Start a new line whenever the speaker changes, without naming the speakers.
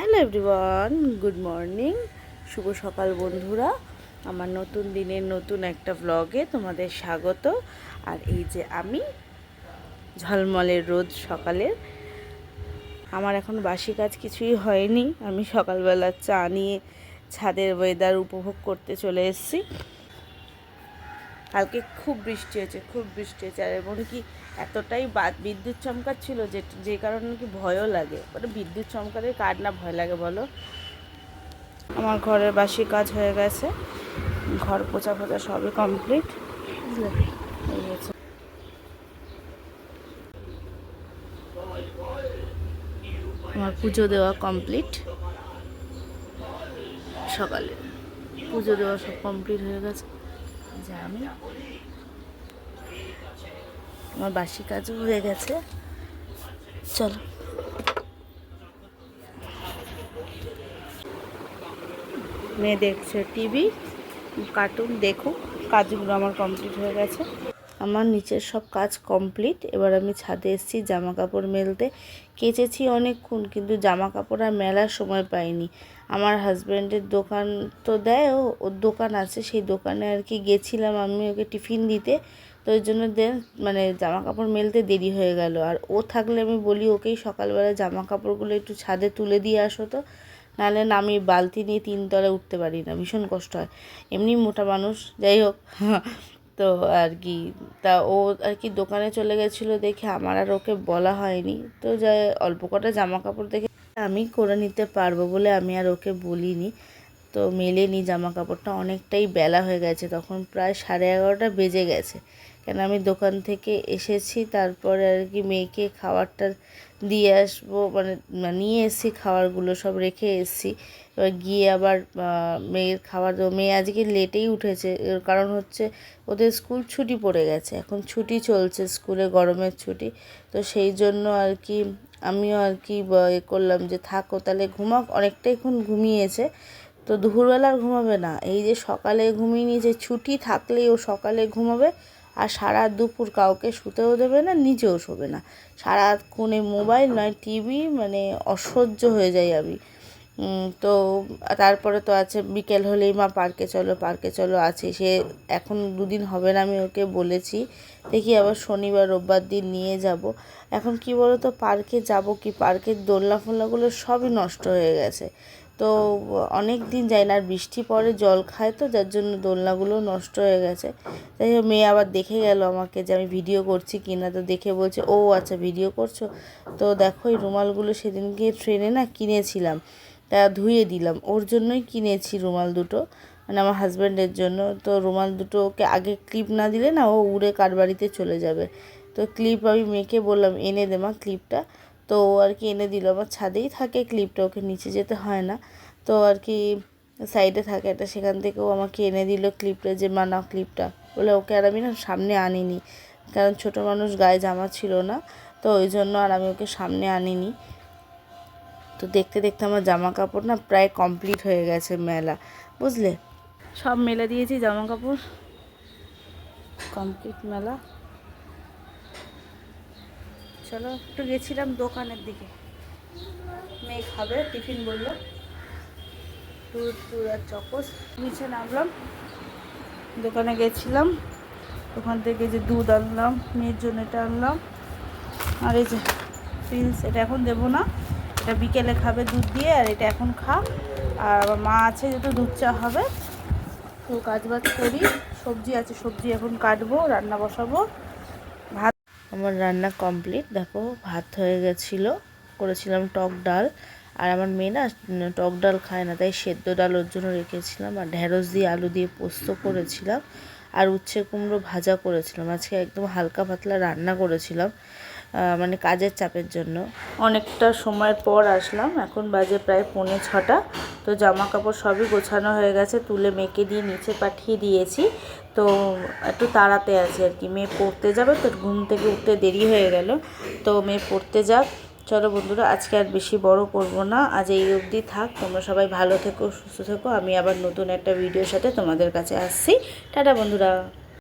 Hello everyone, good morning. শুভ সকাল বন্ধুরা। আমার নতুন দিনের নতুন একটা ব্লগে তোমাদের স্বাগত। আর এই যে আমি ঝলমলের রোদ সকালের। আমার এখন বাসি কাজ কিছুই হয়নি। আমি সকালবেলা চা নিয়ে ছাদের ওয়েদার উপভোগ করতে চলে এসেছি। কালকে খুব বৃষ্টি হয়েছে, খুব বৃষ্টি হয়েছে। আর এমনকি এতটাই বিদ্যুৎ চমকাচ্ছিল যে যে কারণে কি ভয়ও লাগে। মানে বিদ্যুৎ চমকালে কার না ভয় লাগে বলো? আমার ঘরের বাসি কাজ হয়ে গেছে। ঘর পোচা ফোছা সবই কমপ্লিট। আমার পুজো দেওয়া কমপ্লিট। সকালে পুজো দেওয়া সব কমপ্লিট হয়ে গেছে। যে আমি। আমার বাসি কাজও হয়ে গেছে। চলো। মেয়ে দেখছে টিভি, কার্টুন দেখুক, কাজগুলো আমার কমপ্লিট হয়ে গেছে। আমার নিচের সব কাজ কমপ্লিট। এবার আমি ছাদে এসেছি জামা কাপড় মেলতে। কেচেছি অনেকক্ষণ, কিন্তু জামা কাপড় আর মেলার সময় পাইনি। আমার হাজব্যান্ডের দোকান তো দেয়, ও, ওর দোকান আছে, সেই দোকানে আর কি গেছিলাম আমি ওকে টিফিন দিতে। তো ওই জন্য দেন মানে জামা কাপড় মেলতে দেরি হয়ে গেল। আর ও থাকলে আমি বলি, ওকেই সকালবেলা জামা কাপড়গুলো একটু ছাদে তুলে দিয়ে আসো তো। নাহলে না আমি বালতি নিয়ে তিনতলায় উঠতে পারি না, ভীষণ কষ্ট হয়। এমনি মোটা মানুষ, যাই হোক। তো আর কি তা ও আর কি দোকানে চলে গেছিল দেখে আমার আর ওকে বলা হয়নি। তো যাই অল্প কটা জামা কাপড় দেখে আমি করে নিতে পারব বলে আমি আর ওকে বলিনি। তো মেলেনি জামা কাপড়টা অনেকটাই বেলা হয়ে গেছে, তখন প্রায় সাড়ে এগারোটা বেজে গেছে। কেন আমি দোকান থেকে এসেছি, তারপরে আর কি মেয়েকে খাবারটা দিয়ে আসব মানে নিয়ে এসেছি, খাবারগুলো সব রেখে এসেছি। এবার গিয়ে আবার মেয়ের খাবার দেবো। মেয়ে আজকে লেটেই উঠেছে, এর কারণ হচ্ছে ওদের স্কুল ছুটি পড়ে গেছে, এখন ছুটি চলছে, স্কুলে গরমের ছুটি। তো সেই জন্য আর কি আমিও আর কি এ করলাম যে, থাকো, তাহলে ঘুমাক অনেকটাই এখন ঘুমিয়েছে। তো দুপুরবেলা ঘুমাবে না। এই যে সকালে ঘুমিয়ে নিয়েছে ছুটি থাকলেই ও সকালে ঘুমাবে আর সারা দুপুর কাউকে শুতেও দেবে না, নিজেও শোবে না। সারাক্ষণে মোবাইল নয়, টিভি মানে অসহ্য হয়ে যাই আমি। তো তারপরে তো আছে, বিকেল হলেই মা পার্কে চলো পার্কে চলো, আছে সে। এখন দুদিন হবে না আমি ওকে বলেছি। দেখি আবার শনিবার, রোববার দিন নিয়ে যাব। এখন কি বলো তো পার্কে যাব কি? পার্কের দোলনা ফোলনাগুলো সবই নষ্ট হয়ে গেছে। তো অনেক দিন যায় না, আর বৃষ্টি পড়ে, জল খায় তো, যার জন্য দোলনাগুলো নষ্ট হয়ে গেছে। তাই মেয়ে আবার দেখে গেল আমাকে যে আমি ভিডিও করছি কি না, তো দেখে বলছে, ও আচ্ছা ভিডিও করছ? তো দেখো, এই রুমালগুলো সেদিনকে ট্রেনে না কিনেছিলাম, তা ধুয়ে দিলাম। ওর জন্যই কিনেছি রুমাল দুটো মানে আমার হাজব্যান্ডের জন্য। তো রুমাল দুটো ওকে আগে ক্লিপ না দিলে না, ও উড়ে কার বাড়িতে চলে যাবে। তো ক্লিপ আমি মেয়েকে বললাম, এনে দে মা ক্লিপটা। তো ও আর কি এনে দিল। আমার ছাদেই থাকে ক্লিপটা, ওকে নিচে যেতে হয় না। তো আর কি সাইডে থাকে একটা সেখান থেকেও আমাকে এনে দিল ক্লিপটা যে, মা, নাও ক্লিপটা। বলে, ওকে আর আমি না সামনে আনিনি, কারণ ছোট মানুষ গায়ে জামা ছিল না। তো ওই জন্য আর আমি ওকে সামনে আনিনি। তো দেখতে দেখতে আমার জামা কাপড় না প্রায় কমপ্লিট হয়ে গেছে মেলা, বুঝলে? সব মেলা দিয়েছি জামা কাপড় কমপ্লিট মেলা। চলো একটু গেছিলাম দোকানের দিকে। মেয়ে খাবে, টিফিন বলল। দুধ দুধ আর চকস। নিচে নামলাম। দোকানে গেছিলাম। ওখান থেকে যে দুধ আনলাম, মেয়ের জন্য এটা আনলাম। আর এই যে পিলস এটা এখন দেবো না। এটা বিকেলে খাবে দুধ দিয়ে, আর এটা এখন খা। আর মা আছে যেহেতু দুধ চা হবে, তো কাজ বাজ করি। সবজি আছে, সবজি এখন কাটবো, রান্না বসাবো। আমার রান্না কমপ্লিট। দেখো, ভাত হয়ে গেছিল, করেছিলাম টক ডাল। আর আমার মেয়ে না টক ডাল খায় না, তাই সেদ্ধ ডাল ওর জন্য রেখেছিলাম। আর ঢ্যাঁড়স দিয়ে আলু দিয়ে পোস্ত করেছিলাম। আর উচ্ছে কুমড়ো ভাজা করেছিলাম। আজকে একদম হালকা পাতলা রান্না করেছিলাম। মানে কাজের চাপের জন্য। অনেকটা সময় পর আসলাম। এখন বাজে প্রায় পৌনে ছটা। তো জামা কাপড় সবই গোছানো হয়ে গেছে। তুলে মেয়েকে দিয়ে নিচে পাঠিয়ে দিয়েছি। তো একটু তাড়াতে আছে আর কি। মেয়ে পড়তে যাবে তো ঘুম থেকে উঠতে দেরি হয়ে গেল। তো মেয়ে পড়তে যাক। চলো বন্ধুরা, আজকে আর বেশি বড় করব না। আজ এই অবধি থাক। তোমরা সবাই ভালো থেকো, সুস্থ থেকো। আমি আবার নতুন একটা ভিডিওর সাথে তোমাদের কাছে আসছি। টাটা বন্ধুরা।